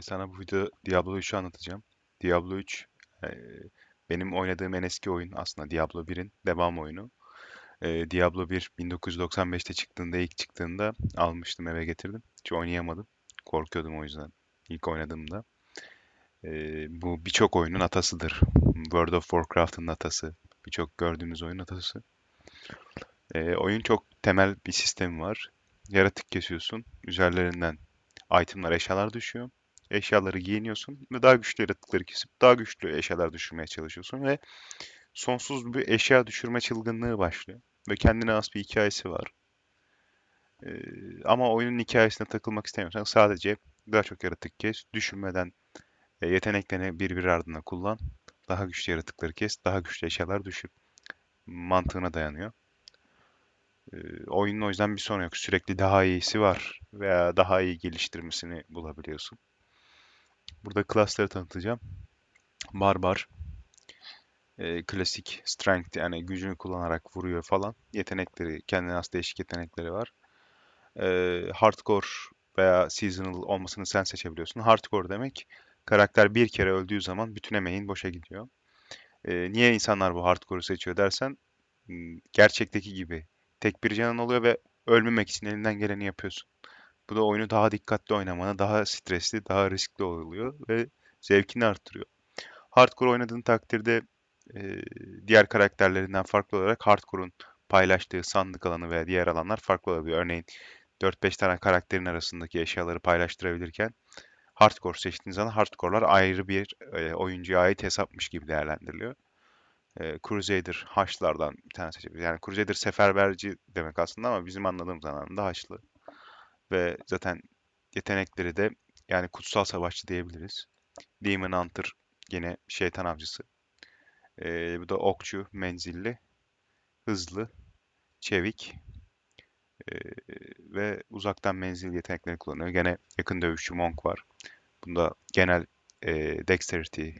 Sana bu videoda Diablo 3'ü anlatacağım. Diablo 3 e, benim oynadığım en eski oyun aslında Diablo 1'in devam oyunu. Ee, Diablo 1 1995'te çıktığında ilk çıktığında almıştım eve getirdim. Hiç oynayamadım. Korkuyordum o yüzden ilk oynadığımda. Ee, bu birçok oyunun atasıdır. World of Warcraft'ın atası. Birçok gördüğümüz oyun atası. Ee, oyun çok temel bir sistemi var. Yaratık kesiyorsun. Üzerlerinden itemlar, eşyalar düşüyor. Eşyaları giyiniyorsun ve daha güçlü yaratıkları kesip daha güçlü eşyalar düşürmeye çalışıyorsun ve sonsuz bir eşya düşürme çılgınlığı başlıyor. Ve kendine has bir hikayesi var. Ee, ama oyunun hikayesine takılmak istemiyorsan sadece daha çok yaratık kes, düşünmeden e, yeteneklerini birbiri ardına kullan, daha güçlü yaratıkları kes, daha güçlü eşyalar düşür mantığına dayanıyor. Ee, oyunun o yüzden bir sorun yok. Sürekli daha iyisi var veya daha iyi geliştirmesini bulabiliyorsun. Burada class'ları tanıtacağım. Barbar, e, klasik strength yani gücünü kullanarak vuruyor falan. Yetenekleri, kendine has değişik yetenekleri var. E, hardcore veya seasonal olmasını sen seçebiliyorsun. Hardcore demek karakter bir kere öldüğü zaman bütün emeğin boşa gidiyor. E, niye insanlar bu hardcore'u seçiyor dersen gerçekteki gibi tek bir canın oluyor ve ölmemek için elinden geleni yapıyorsun. Bu da oyunu daha dikkatli oynamana, daha stresli, daha riskli oluyor ve zevkini arttırıyor. Hardcore oynadığın takdirde e, diğer karakterlerinden farklı olarak Hardcore'un paylaştığı sandık alanı veya diğer alanlar farklı olabiliyor. Örneğin 4-5 tane karakterin arasındaki eşyaları paylaştırabilirken Hardcore seçtiğiniz zaman Hardcore'lar ayrı bir e, oyuncuya ait hesapmış gibi değerlendiriliyor. E, Crusader Haçlardan bir tane seçebiliriz. Yani Crusader seferberci demek aslında ama bizim anladığımız anlamda Haçlı. Ve zaten yetenekleri de yani kutsal savaşçı diyebiliriz. Demon Hunter yine şeytan avcısı. Ee, bu da okçu, menzilli, hızlı, çevik ee, ve uzaktan menzil yetenekleri kullanıyor. Gene yakın dövüşçü Monk var. Bunda genel e, dexterity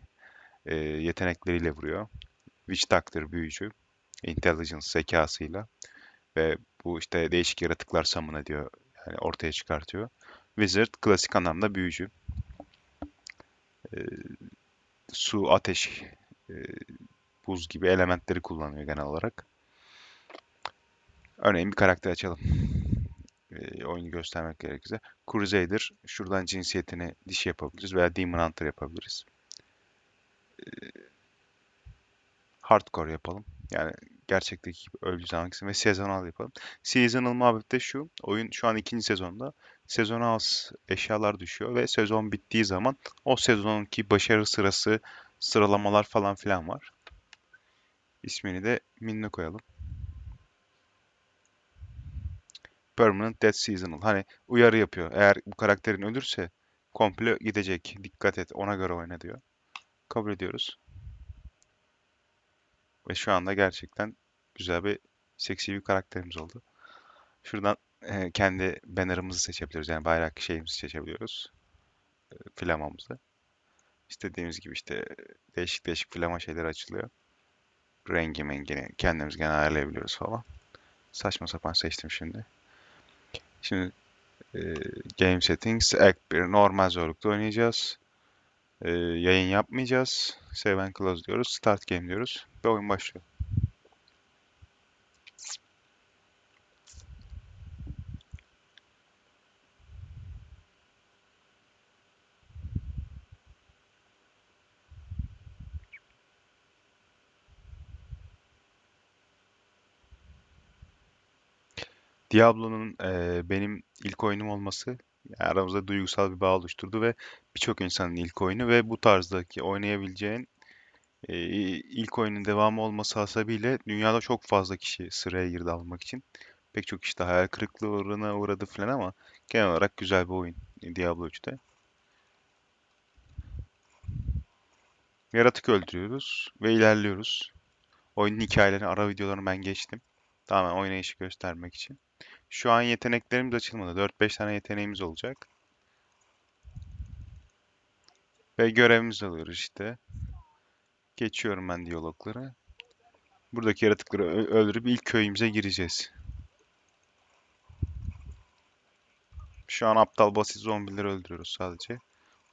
e, yetenekleriyle vuruyor. Witch Doctor büyücü, intelligence zekasıyla ve bu işte değişik yaratıklar summon ediyor. Yani ortaya çıkartıyor. Wizard klasik anlamda büyücü. Ee, su, ateş, e, buz gibi elementleri kullanıyor genel olarak. Örneğin bir karakter açalım. E, oyunu göstermek gerekirse. Crusader. Şuradan cinsiyetini dişi yapabiliriz veya Demon Hunter yapabiliriz. E, hardcore yapalım. Yani gerçekteki gibi öldüğü zaman ve sezonal yapalım. Seasonal muhabbet de şu. Oyun şu an ikinci sezonda. Sezona az eşyalar düşüyor ve sezon bittiği zaman o sezonunki başarı sırası, sıralamalar falan filan var. İsmini de Minne koyalım. Permanent Death Seasonal. Hani uyarı yapıyor. Eğer bu karakterin ölürse komple gidecek. Dikkat et. Ona göre oyna diyor. Kabul ediyoruz. Ve şu anda gerçekten güzel bir seksi bir karakterimiz oldu. Şuradan e, kendi banner'ımızı seçebiliyoruz. Yani bayrak şeyimizi seçebiliyoruz. E, flamamızı. İstediğimiz gibi işte değişik değişik flama şeyler açılıyor. Rengi mengini kendimiz gene ayarlayabiliyoruz falan. Saçma sapan seçtim şimdi. Şimdi e, Game Settings Act 1 normal zorlukta oynayacağız. E, yayın yapmayacağız. Save and Close diyoruz. Start Game diyoruz. Ve oyun başlıyor. Diablo'nun e, benim ilk oyunum olması aramızda duygusal bir bağ oluşturdu ve birçok insanın ilk oyunu ve bu tarzdaki oynayabileceğin e, ilk oyunun devamı olması hasebiyle dünyada çok fazla kişi sıraya girdi almak için. Pek çok kişi de hayal kırıklığına uğradı falan ama genel olarak güzel bir oyun Diablo 3'te. Yaratık öldürüyoruz ve ilerliyoruz. Oyunun hikayelerini, ara videolarını ben geçtim. Tamamen oynayışı göstermek için. Şu an yeteneklerimiz açılmadı. 4-5 tane yeteneğimiz olacak. Ve görevimiz alıyoruz işte. Geçiyorum ben diyalogları. Buradaki yaratıkları öldürüp ilk köyümüze gireceğiz. Şu an aptal basit zombileri öldürüyoruz sadece.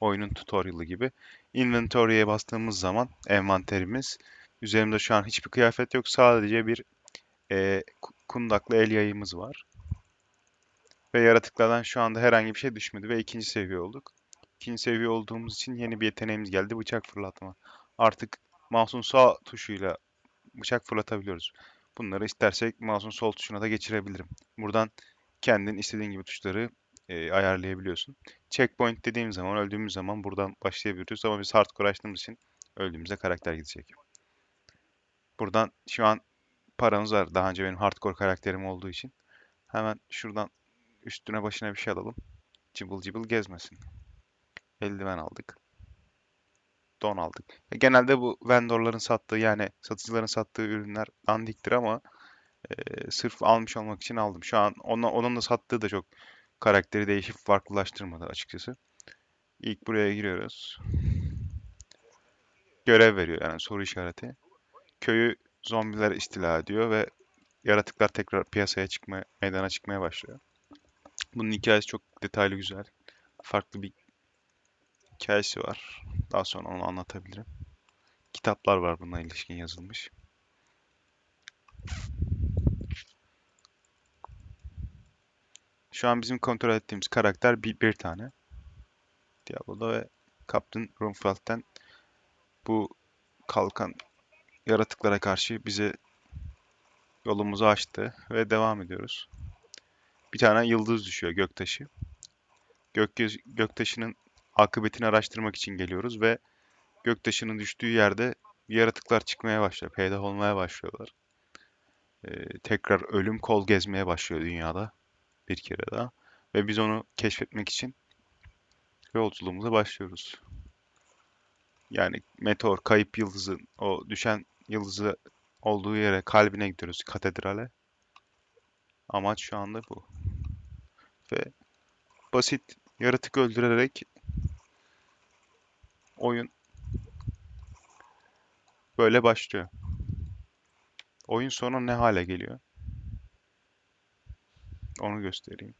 oyunun tutorial'ı gibi. Inventory'ye bastığımız zaman envanterimiz üzerimde şu an hiçbir kıyafet yok. Sadece bir e, kundaklı el yayımız var. Ve yaratıklardan şu anda herhangi bir şey düşmedi ve ikinci seviye olduk. İkinci seviye olduğumuz için yeni bir yeteneğimiz geldi. Bıçak fırlatma. Artık mouse'un sağ tuşuyla bıçak fırlatabiliyoruz. Bunları istersek mouse'un sol tuşuna da geçirebilirim. Buradan kendin istediğin gibi tuşları e, ayarlayabiliyorsun. Checkpoint dediğim zaman, öldüğümüz zaman buradan başlayabiliyoruz ama biz hardcore açtığımız için öldüğümüzde karakter gidecek. Buradan şu an paramız var. Daha önce benim hardcore karakterim olduğu için. Hemen şuradan üstüne başına bir şey alalım. Cıbıl cıbıl gezmesin. Eldiven aldık. Don aldık. E, genelde bu vendorların sattığı yani satıcıların sattığı ürünler dandiktir ama e, sırf almış olmak için aldım. Şu an ona, onun da sattığı da çok karakteri değişip farklılaştırmadı açıkçası. İlk buraya giriyoruz. Görev veriyor yani soru işareti. Köyü zombiler istila ediyor ve yaratıklar tekrar piyasaya çıkmaya, meydana çıkmaya başlıyor. Bunun hikayesi çok detaylı güzel. Farklı bir hikayesi var. Daha sonra onu anlatabilirim. Kitaplar var bununla ilişkin yazılmış. Şu an bizim kontrol ettiğimiz karakter bir, bir tane. Diablo'da ve Captain Rumfeld'den bu kalkan yaratıklara karşı bize yolumuzu açtı ve devam ediyoruz. Bir tane yıldız düşüyor göktaşı. Gökyüzü, göktaşının akıbetini araştırmak için geliyoruz ve göktaşının düştüğü yerde yaratıklar çıkmaya başlıyor, peydah olmaya başlıyorlar. Ee, tekrar ölüm kol gezmeye başlıyor dünyada bir kere daha ve biz onu keşfetmek için yolculuğumuza başlıyoruz. Yani meteor, kayıp yıldızın, o düşen yıldızı olduğu yere, kalbine gidiyoruz, katedrale. Amaç şu anda bu. Ve basit yaratık öldürerek oyun böyle başlıyor. Oyun sonu ne hale geliyor? Onu göstereyim.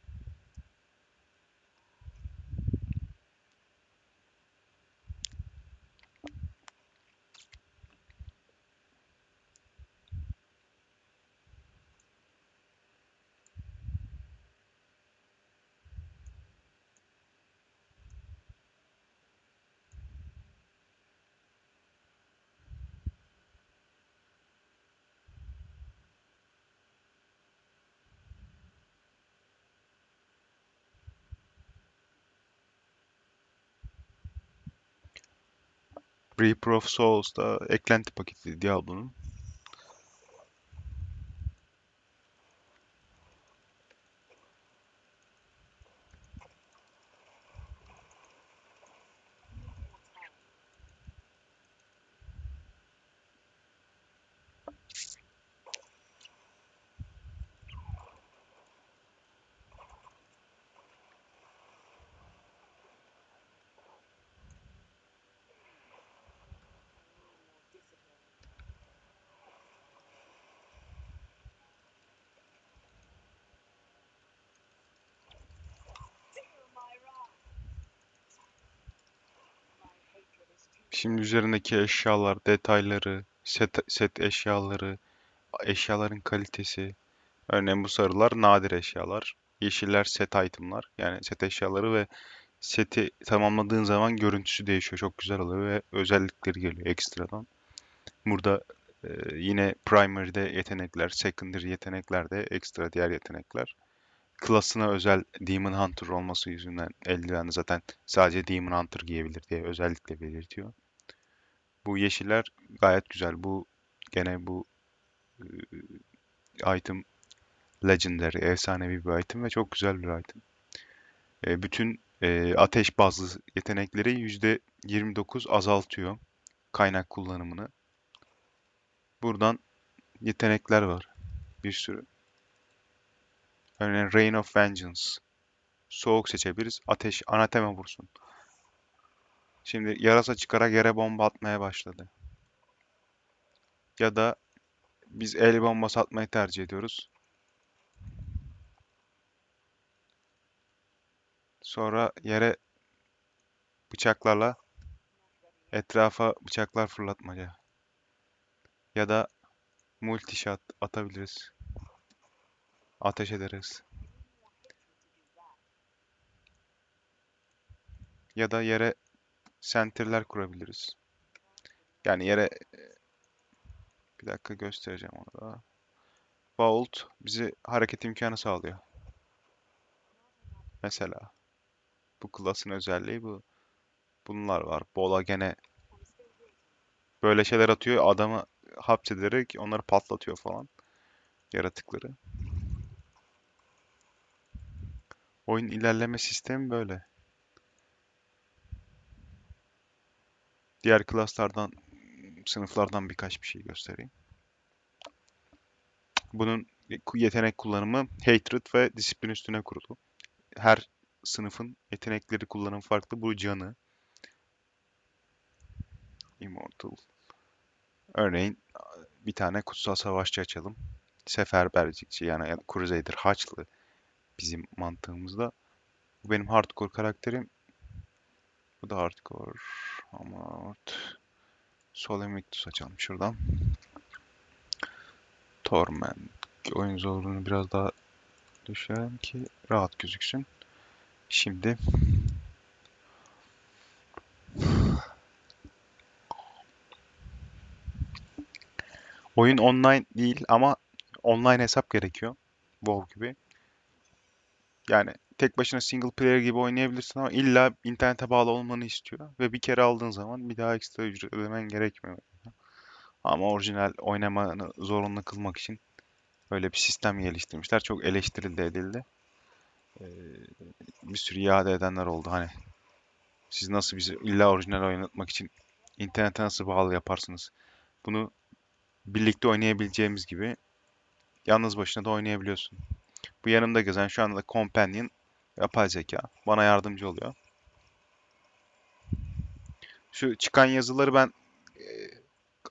Reaper of Souls da eklenti paketi Diablo'nun. Şimdi üzerindeki eşyalar, detayları, set, set eşyaları, eşyaların kalitesi. Örneğin bu sarılar nadir eşyalar. Yeşiller set itemlar. Yani set eşyaları ve seti tamamladığın zaman görüntüsü değişiyor. Çok güzel oluyor ve özellikleri geliyor ekstradan. Burada e, yine primary'de yetenekler, secondary yeteneklerde ekstra diğer yetenekler. Klasına özel Demon Hunter olması yüzünden eldiven zaten sadece Demon Hunter giyebilir diye özellikle belirtiyor. Bu yeşiller gayet güzel. Bu gene bu e, item legendary, efsanevi bir item ve çok güzel bir item. E, bütün e, ateş bazlı yetenekleri %29 azaltıyor kaynak kullanımını. Buradan yetenekler var. Bir sürü. Örneğin Rain of Vengeance. Soğuk seçebiliriz. Ateş, anatema vursun. Şimdi yarasa çıkarak yere bomba atmaya başladı. Ya da biz el bombası atmayı tercih ediyoruz. Sonra yere bıçaklarla etrafa bıçaklar fırlatmaca. Ya da multi shot atabiliriz. Ateş ederiz. Ya da yere sentirler kurabiliriz. Yani yere bir dakika göstereceğim onu da. Vault bize hareket imkanı sağlıyor. Mesela bu class'ın özelliği bu. Bunlar var. Bola gene böyle şeyler atıyor. Adamı hapsederek onları patlatıyor falan. Yaratıkları. Oyun ilerleme sistemi böyle. Diğer klaslardan, sınıflardan birkaç bir şey göstereyim. Bunun yetenek kullanımı Hatred ve disiplin üstüne kurulu. Her sınıfın yetenekleri kullanım farklı. Bu canı. Immortal. Örneğin bir tane kutsal savaşçı açalım. Seferberlikçi yani Crusader, Haçlı bizim mantığımızda. Bu benim hardcore karakterim. Bu da hardcore. Ama Solemnictus açalım şuradan. Torment. Oyun zorluğunu biraz daha düşürelim ki rahat gözüksün. Şimdi oyun online değil ama online hesap gerekiyor. WoW gibi. Yani tek başına single player gibi oynayabilirsin ama illa internete bağlı olmanı istiyor. Ve bir kere aldığın zaman bir daha ekstra ücret ödemen gerekmiyor. Ama orijinal oynamanı zorunlu kılmak için böyle bir sistem geliştirmişler. Çok eleştirildi edildi. Ee, bir sürü iade edenler oldu. Hani siz nasıl bizi illa orijinal oynatmak için internete nasıl bağlı yaparsınız? Bunu birlikte oynayabileceğimiz gibi yalnız başına da oynayabiliyorsun. Bu yanımda gezen şu anda da companion yapay zeka bana yardımcı oluyor. Şu çıkan yazıları ben e,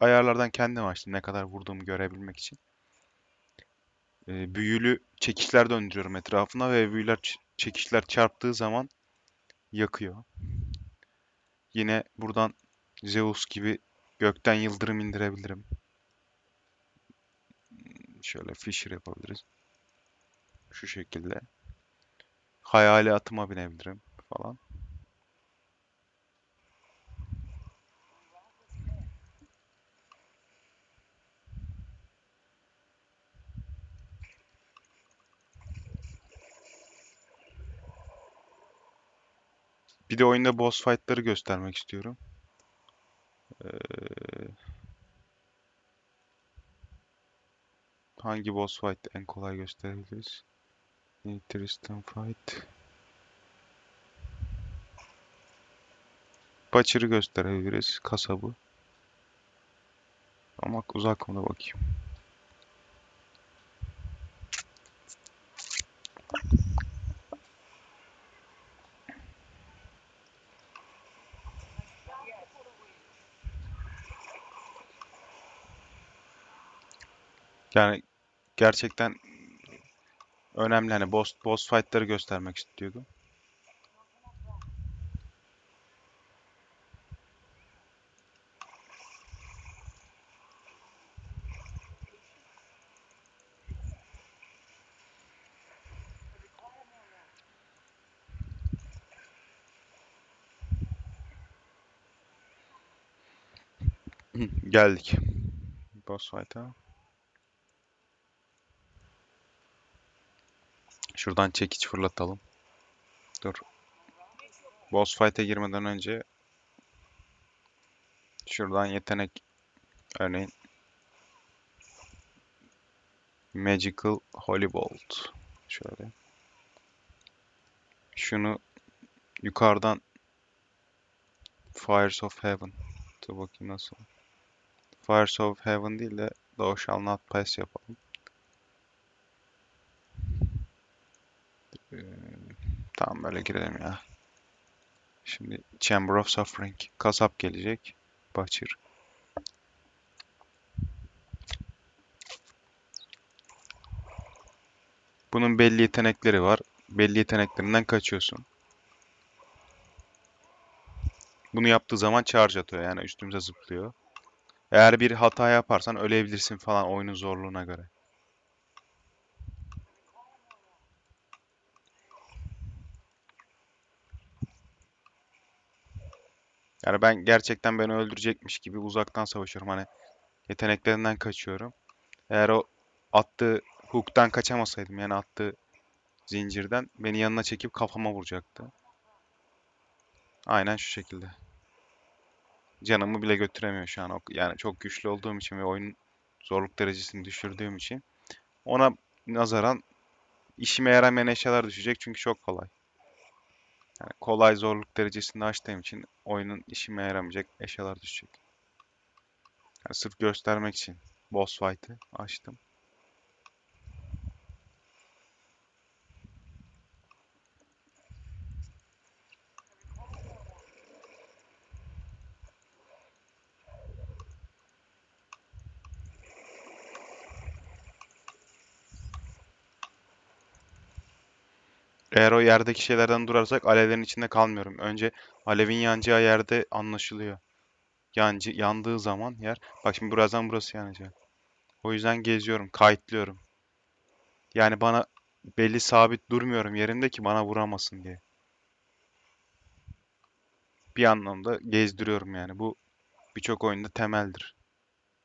ayarlardan kendim açtım ne kadar vurduğumu görebilmek için. E, büyülü çekişler döndürüyorum etrafına ve büyüler çekişler çarptığı zaman yakıyor. Yine buradan Zeus gibi gökten yıldırım indirebilirim. Şöyle Fisher yapabiliriz. Şu şekilde. Hayali atıma binebilirim falan. Bir de oyunda boss fight'ları göstermek istiyorum. Ee, hangi boss fight en kolay gösterebiliriz? Tristan fight. Butcher'ı gösterebiliriz. Kasabı. Ama uzak mı bakayım. Yani gerçekten önemli hani boss boss fight'ları göstermek istiyordum. Geldik. Boss fight'a. Şuradan çekiç fırlatalım. Dur. Boss fight'e girmeden önce şuradan yetenek örneğin Magical Holy Bolt. Şöyle. Şunu yukarıdan Fires of Heaven. Dur bakayım nasıl. Fires of Heaven değil de Thou Shall Not Pass yapalım. Ee, tamam böyle girelim ya. Şimdi Chamber of Suffering. Kasap gelecek. Butcher. Bunun belli yetenekleri var. Belli yeteneklerinden kaçıyorsun. Bunu yaptığı zaman charge atıyor yani üstümüze zıplıyor. Eğer bir hata yaparsan ölebilirsin falan oyunun zorluğuna göre. Yani ben gerçekten beni öldürecekmiş gibi uzaktan savaşıyorum. Hani yeteneklerinden kaçıyorum. Eğer o attığı hook'tan kaçamasaydım yani attığı zincirden beni yanına çekip kafama vuracaktı. Aynen şu şekilde. Canımı bile götüremiyor şu an. Yani çok güçlü olduğum için ve oyunun zorluk derecesini düşürdüğüm için ona nazaran işime yaramayan eşyalar düşecek çünkü çok kolay. Yani kolay zorluk derecesini açtığım için oyunun işime yaramayacak eşyalar düşecek. Yani sırf göstermek için boss fight'ı açtım. Eğer o yerdeki şeylerden durarsak alevlerin içinde kalmıyorum. Önce alevin yanacağı yerde anlaşılıyor. Yancı, yandığı zaman yer. Bak şimdi birazdan burası yanacak. O yüzden geziyorum, kayıtlıyorum. Yani bana belli sabit durmuyorum yerimde ki bana vuramasın diye. Bir anlamda gezdiriyorum yani. Bu birçok oyunda temeldir.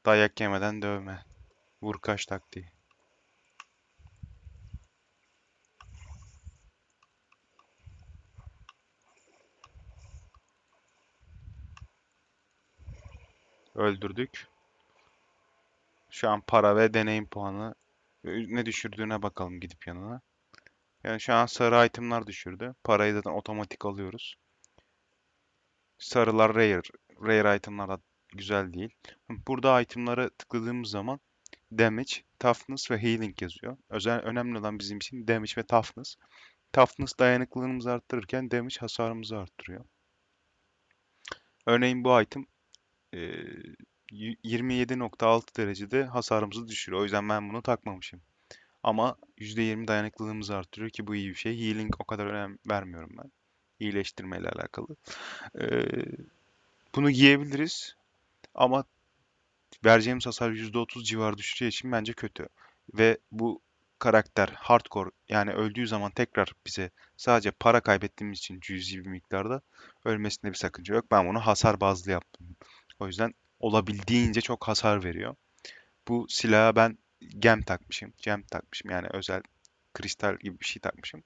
Dayak yemeden dövme. Vur kaç taktiği. Öldürdük. Şu an para ve deneyim puanı ve ne düşürdüğüne bakalım gidip yanına. Yani şu an sarı itemlar düşürdü. Parayı zaten otomatik alıyoruz. Sarılar rare. Rare itemlar güzel değil. Burada itemlara tıkladığımız zaman damage, toughness ve healing yazıyor. Özel önemli olan bizim için damage ve toughness. Toughness dayanıklılığımızı arttırırken damage hasarımızı arttırıyor. Örneğin bu item e, y- 27.6 derecede hasarımızı düşürüyor. O yüzden ben bunu takmamışım. Ama %20 dayanıklılığımızı arttırıyor ki bu iyi bir şey. Healing o kadar önem vermiyorum ben. İyileştirmeyle alakalı. Ee, bunu giyebiliriz ama vereceğimiz hasar %30 civarı düşeceği için bence kötü. Ve bu karakter hardcore yani öldüğü zaman tekrar bize sadece para kaybettiğimiz için cüzi bir miktarda ölmesinde bir sakınca yok. Ben bunu hasar bazlı yaptım. O yüzden olabildiğince çok hasar veriyor. Bu silaha ben gem takmışım. Gem takmışım yani özel kristal gibi bir şey takmışım.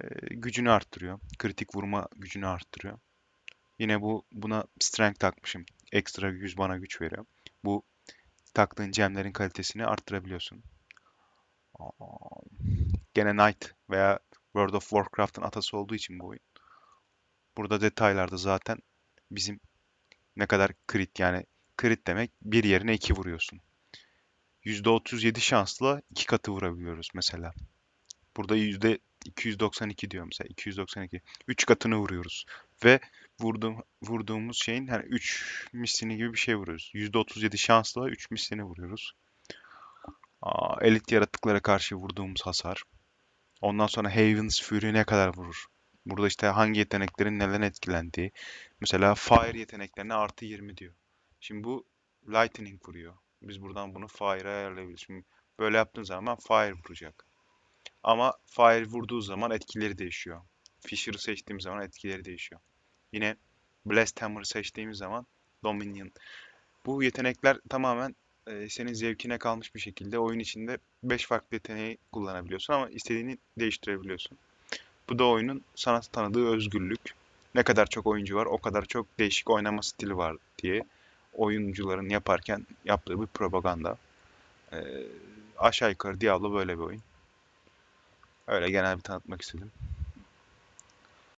Ee, gücünü arttırıyor. Kritik vurma gücünü arttırıyor. Yine bu buna strength takmışım. Ekstra güç bana güç veriyor. Bu taktığın gemlerin kalitesini arttırabiliyorsun. Gene Knight veya World of Warcraft'ın atası olduğu için bu oyun. Burada detaylarda zaten bizim ne kadar crit yani crit demek bir yerine iki vuruyorsun. %37 şansla iki katı vurabiliyoruz mesela. Burada %292 diyor mesela. 292. 3 katını vuruyoruz. Ve vurduğum, vurduğumuz şeyin hani 3 mislini gibi bir şey vuruyoruz. %37 şansla 3 mislini vuruyoruz. Aa, elit yaratıklara karşı vurduğumuz hasar. Ondan sonra Haven's Fury ne kadar vurur? Burada işte hangi yeteneklerin neden etkilendiği. Mesela Fire yeteneklerine artı 20 diyor. Şimdi bu Lightning vuruyor. Biz buradan bunu Fire'a ayarlayabiliriz. Şimdi böyle yaptığın zaman Fire vuracak. Ama Fire vurduğu zaman etkileri değişiyor. Fisher'ı seçtiğimiz zaman etkileri değişiyor. Yine Blast Hammer'ı seçtiğimiz zaman Dominion. Bu yetenekler tamamen e, senin zevkine kalmış bir şekilde oyun içinde 5 farklı yeteneği kullanabiliyorsun ama istediğini değiştirebiliyorsun. Bu da oyunun sana tanıdığı özgürlük. Ne kadar çok oyuncu var, o kadar çok değişik oynama stili var diye oyuncuların yaparken yaptığı bir propaganda. Ee, aşağı yukarı Diablo böyle bir oyun. Öyle genel bir tanıtmak istedim.